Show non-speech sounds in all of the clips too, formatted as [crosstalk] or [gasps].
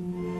you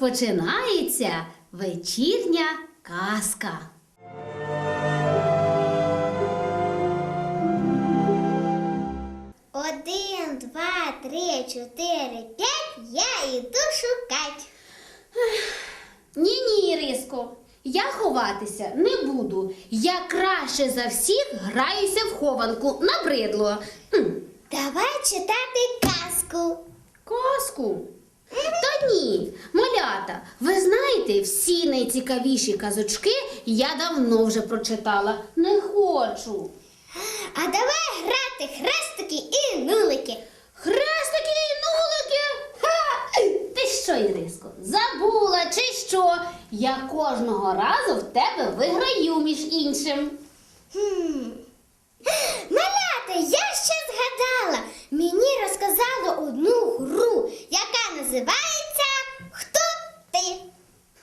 Розпочинається вечірня казка. Один, два, три, чотири, п'ять. Я йду шукать. Ні, ні, Іриско, я ховатися не буду. Я краще за всіх граюся в хованку набридло. Давай читати казку. Казку? Та ні, малята, ви знаєте, всі найцікавіші казочки я давно вже прочитала. Не хочу. А давай грати хрестики і нулики. Хрестики і нулики. Ха! Ти що, Іриско, забула чи що? Я кожного разу в тебе виграю між іншим. Хм. Малята, я ще згадала. Мені розказали одну гру, яка називається Хто ти?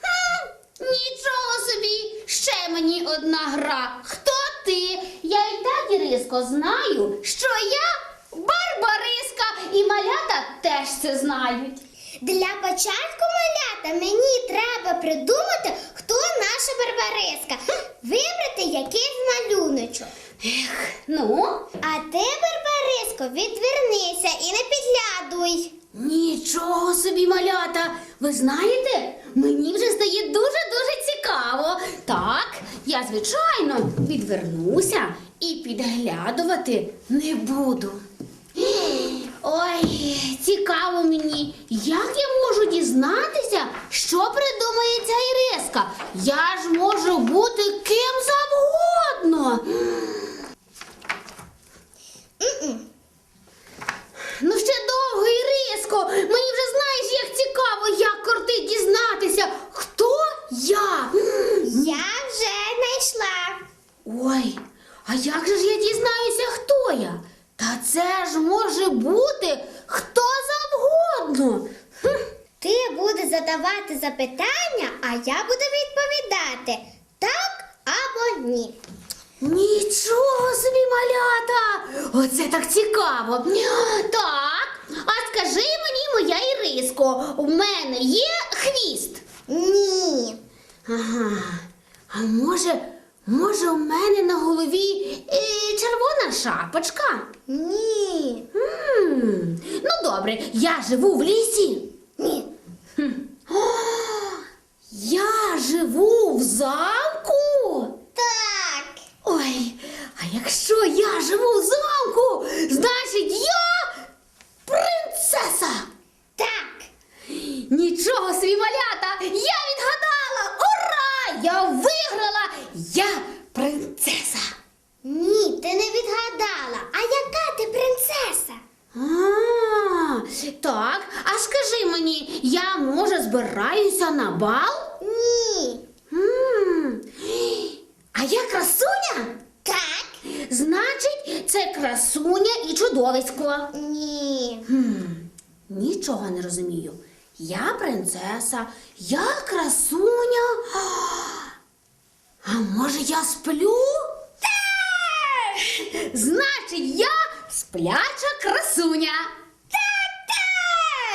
Ха! Нічого собі, ще мені одна гра. Хто ти? Я і так, Іриско, знаю, що я Барбариска, і малята теж це знають. Для початку малята мені треба придумати, хто наша барбариска. Вибрати якийсь малюночок. Ех, ну, А ти, Барбариско, відвернися і не підглядуй. Нічого собі, малята. Ви знаєте, мені вже стає дуже-дуже цікаво. Так, я, звичайно, відвернуся і підглядувати не буду. Ой, цікаво мені, як я можу дізнатися, що придумає ця Іриска? Я ж можу бути ким завгодно. Ну ще довго, Іриско. Мені вже знаєш, як цікаво, як кортить дізнатися, хто я. Я вже знайшла. Ой, а як же ж я дізнаюся, хто я? Та це ж може бути хто завгодно. Хм. Ти будеш задавати запитання, а я буду відповідати так або ні. Нічого собі, малята! Оце так цікаво. Так, а скажи мені, моя Іриско, у мене є хвіст? Ні. Ага. А може, може, у мене на голові е, червона шапочка? Ні. м Ну, добре, я живу в лісі. Ні. О, [gasps] я живу в замку. Так. Ой, а якщо я живу в замку, значить я принцеса. Так. Нічого собі, малята! Я відгадала! Ура! Я виграла! Я принцеса! Ні, ти не відгадала. А яка ти принцеса? А, так, а скажи мені, я може збираюся на бал? Ні. М, А я красуня? Так. Значить, це красуня і чудовисько. Ні. Хм, нічого не розумію. Я принцеса, я красуня. А може я сплю? Так! Значить, я спляча красуня.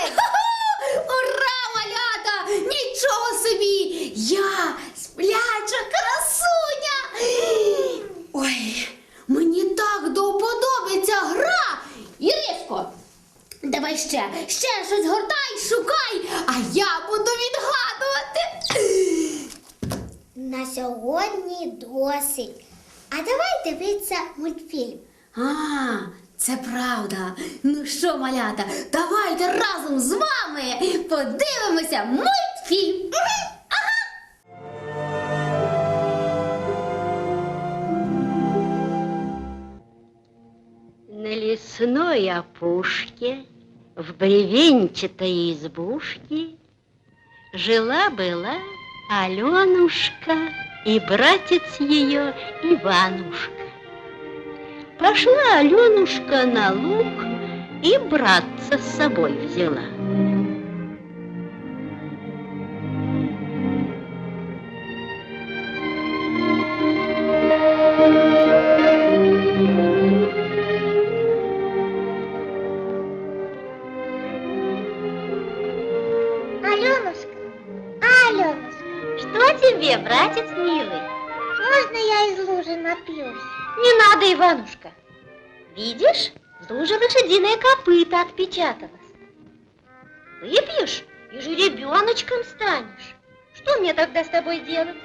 Ху-ху! Ура, малята! Нічого собі! Я спляча красуня! Ой, до подобається гра! Іриско, давай ще, ще щось гортай, шукай, а я буду відгадувати. На сьогодні досить. А давай дивитися мультфільм. А, це правда. Ну що, малята, давайте разом з вами подивимося мультфільм. Лесной опушке, в бревенчатой избушке, Жила-была Аленушка и братец ее Иванушка. Пошла Аленушка на луг и братца с собой взяла. Иванушка. Видишь, в луже лошадиное копыто отпечаталось. Выпьешь и же ребеночком станешь. Что мне тогда с тобой делать?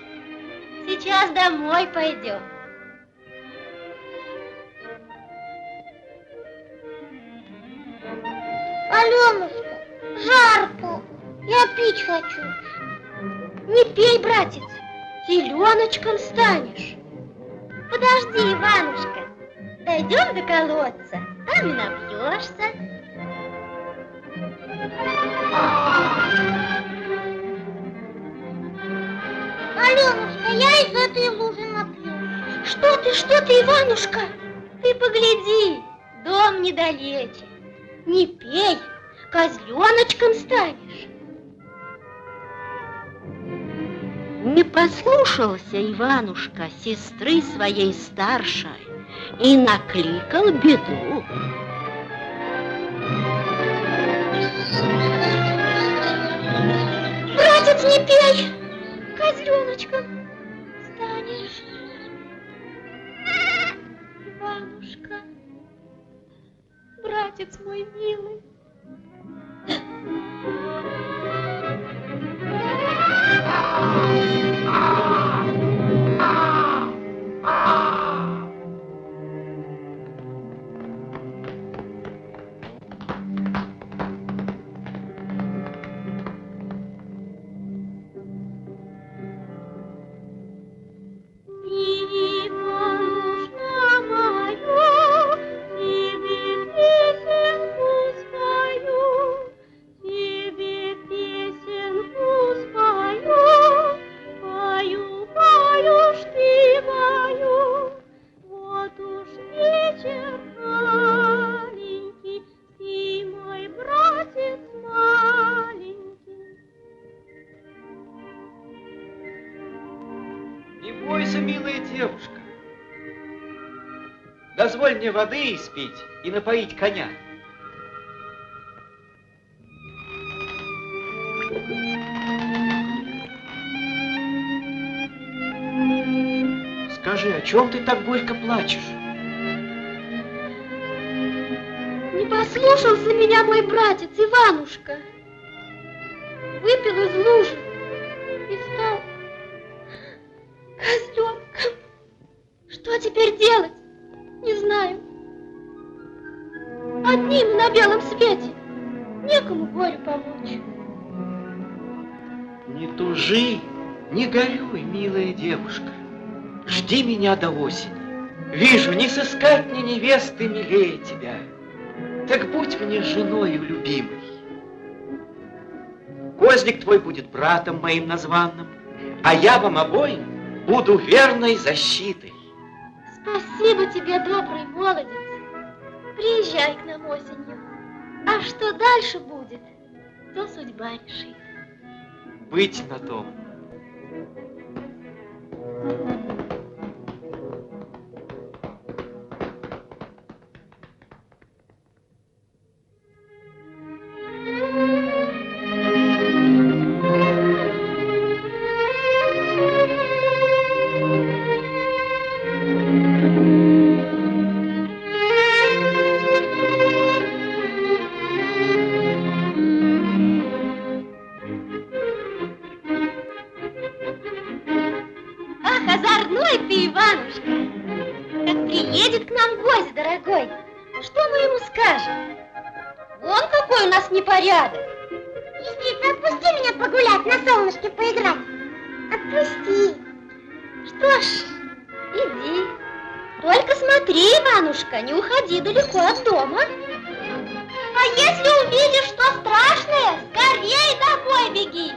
Сейчас домой пойдем. Аленушка, жарко, я пить хочу. Не пей, братец, зеленочком станешь. Подожди, Иванушка, дойдем до колодца, там и напьешься. Аленушка, я из этой лужи напьюсь. Что ты, что ты, Иванушка? Ты погляди, дом недалече. Не пей, козленочком станешь. Не послушался Иванушка сестры своей старшей и накликал беду. Братец, не пей, козленочком станешь. Иванушка, братец мой милый. Бойся, милая девушка. Дозволь мне воды испить и напоить коня. Скажи, о чем ты так горько плачешь? Не послушался меня мой братец Иванушка. Выпил из лужи Одним на белом свете. Некому горю помочь. Не тужи, не горюй, милая девушка. Жди меня до осени. Вижу, не сыскать мне невесты милее тебя. Так будь мне женою любимой. Козлик твой будет братом моим названным, а я вам обоим буду верной защитой. Спасибо тебе, добрый молодец. Приезжай к нам осенью. А что дальше будет, то судьба решит. Быть на том. Непорядок. Действительно, отпусти меня погулять, на солнышке поиграть. Отпусти. Что ж, иди. Только смотри, Иванушка, не уходи далеко от дома. А если увидишь что страшное, скорее домой беги.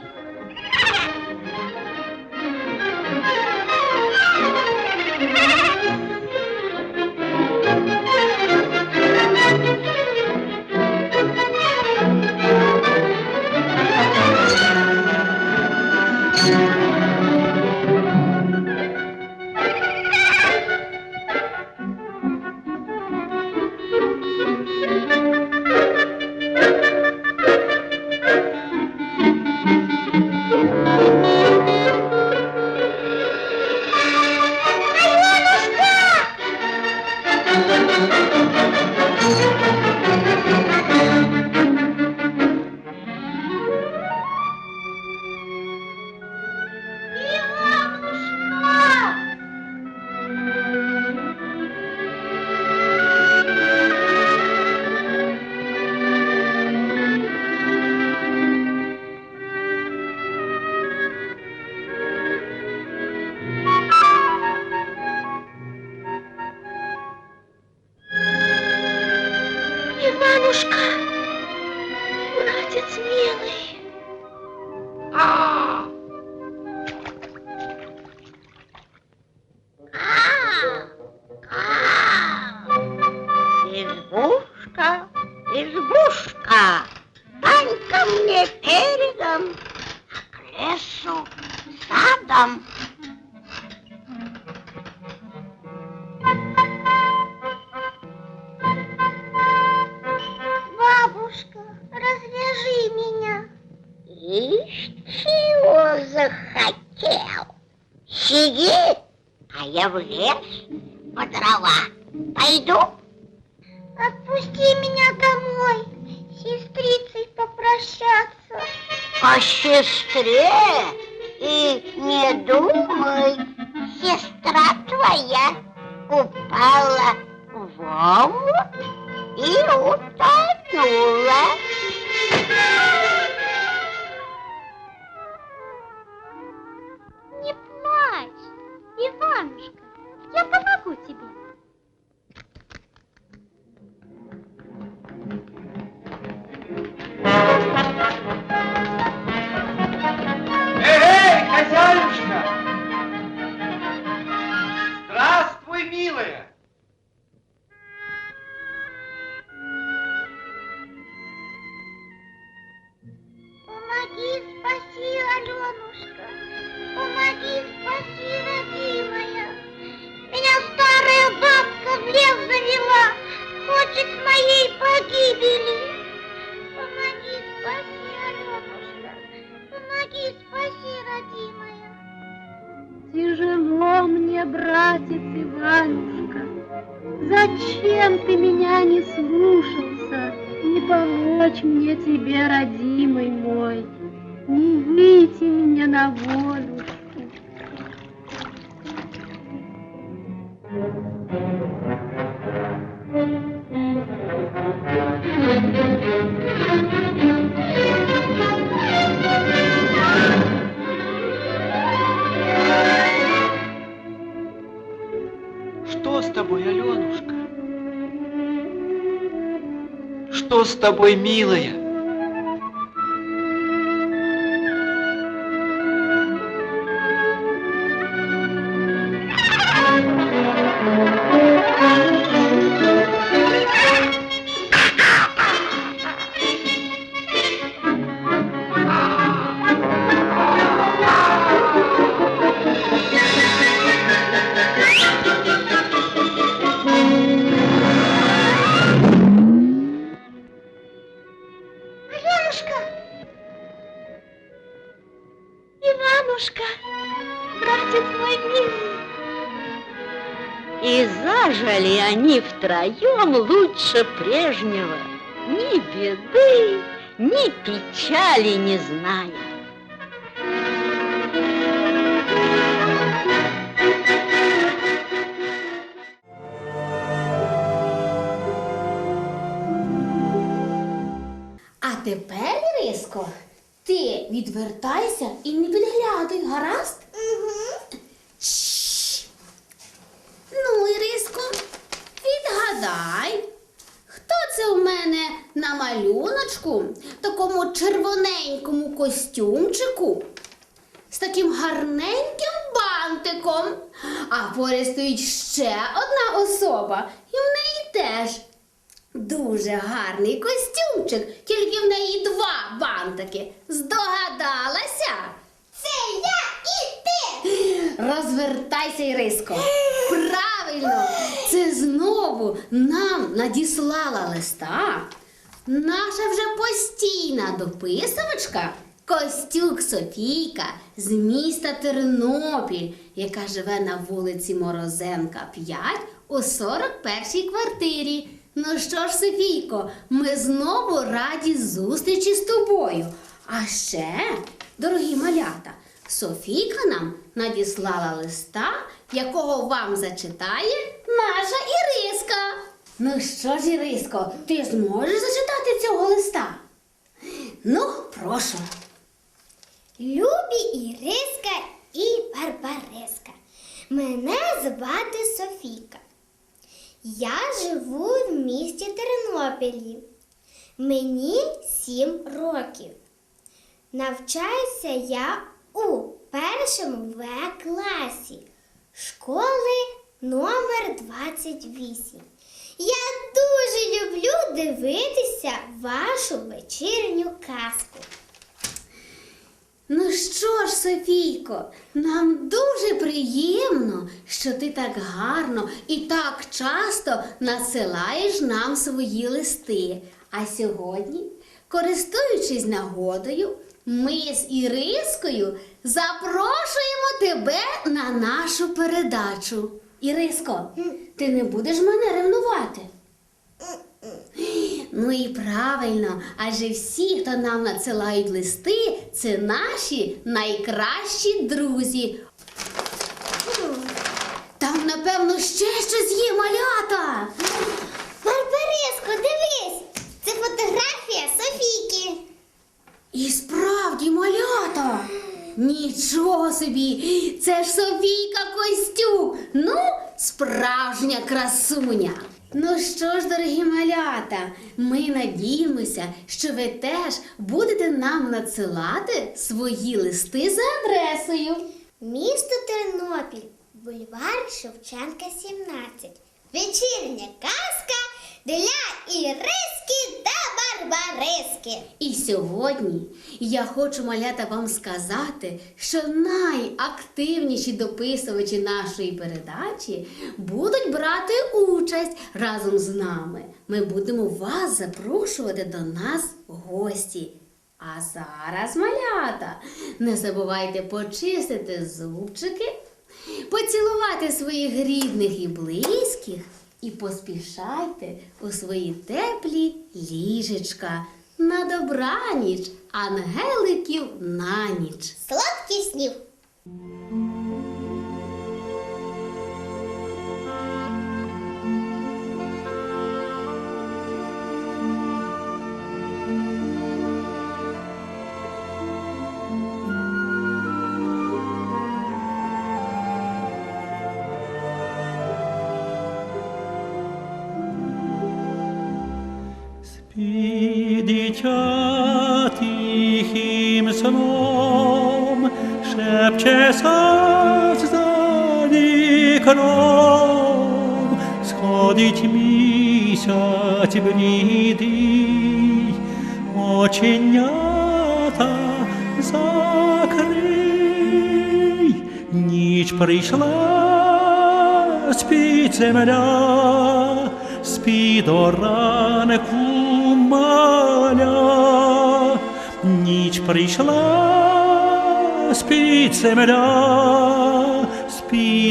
Anushka. Развяжи меня. Ишь, чего захотел? Сиди, а я в лес по дрова пойду. Отпусти меня домой, с сестрицей попрощаться. О сестре и не думай, сестра твоя упала в いおたのは мне, братец Иванушка. Зачем ты меня не слушался? Не помочь мне тебе, родимый мой, Не выйти мне на волю. Что с тобой, Аленушка? Что с тобой, милая? Иванушка, братец мой милый. И зажили они втроем лучше прежнего, Ни беды, ни печали не зная. Відвертайся і не підглядай, гаразд? Угу. Ну, Іриско, відгадай, хто це у мене на малюночку, такому червоненькому костюмчику, з таким гарненьким бантиком, а поряд стоїть ще одна особа, і в неї теж Дуже гарний костюмчик, тільки в неї два бантики. Здогадалася? Це я і ти. Розвертайся, Іриско. Правильно, це знову нам надіслала листа. Наша вже постійна дописувачка Костюк Софійка з міста Тернопіль, яка живе на вулиці Морозенка 5 у 41-й квартирі. Ну що ж, Софійко, ми знову раді зустрічі з тобою. А ще, дорогі малята, Софійка нам надіслала листа, якого вам зачитає наша Іриска. Ну що ж, Іриско, ти зможеш зачитати цього листа? Ну, прошу. Любі Іриска і Барбариска. Мене звати Софійка. Я живу в місті Тернопілі. Мені сім років. Навчаюся я у першому В класі школи номер 28. Я дуже люблю дивитися вашу вечірню казку. Ну що ж, Софійко, нам дуже приємно, що ти так гарно і так часто надсилаєш нам свої листи. А сьогодні, користуючись нагодою, ми з Ірискою запрошуємо тебе на нашу передачу. Іриско, ти не будеш мене ревнувати? Ну і правильно, адже всі, хто нам надсилають листи, це наші найкращі друзі. Там, напевно, ще щось є, малята. Барбариско, дивись! Це фотографія Софійки. І справді, малята. Нічого собі, це ж Софійка Костюк. Ну, справжня красуня. Ну що ж, дорогі малята, ми надіємося, що ви теж будете нам надсилати свої листи за адресою. Місто Тернопіль, бульвар Шевченка, 17. Вечірня казка для Іриски та Барбариски. І сьогодні я хочу малята вам сказати, що найактивніші дописувачі нашої передачі будуть брати участь разом з нами. Ми будемо вас запрошувати до нас гості. А зараз, малята, не забувайте почистити зубчики, поцілувати своїх рідних і близьких і поспішайте у свої теплі ліжечка. На добраніч, ангеликів на ніч. Сладких снів. Вікном, сходить місяць блідий, оченята закрий, ніч прийшла, спить земля, спі до ранку маля, ніч прийшла, спить земля,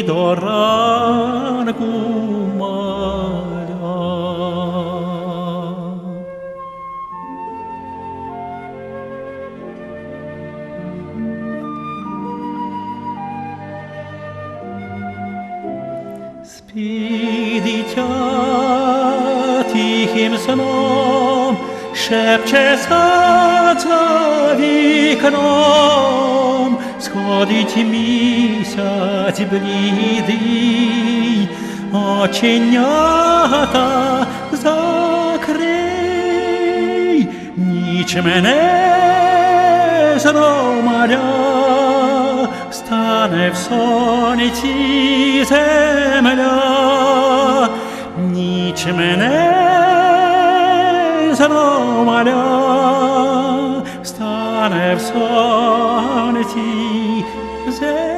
doran cu marea. Spidicea tihim snom, szepcze za za wiknom, сходить місяць блідий, оченята закрий, ніч мене зромаля, стане в сонці земля, ніч мене зромаля, стане в сонці земля.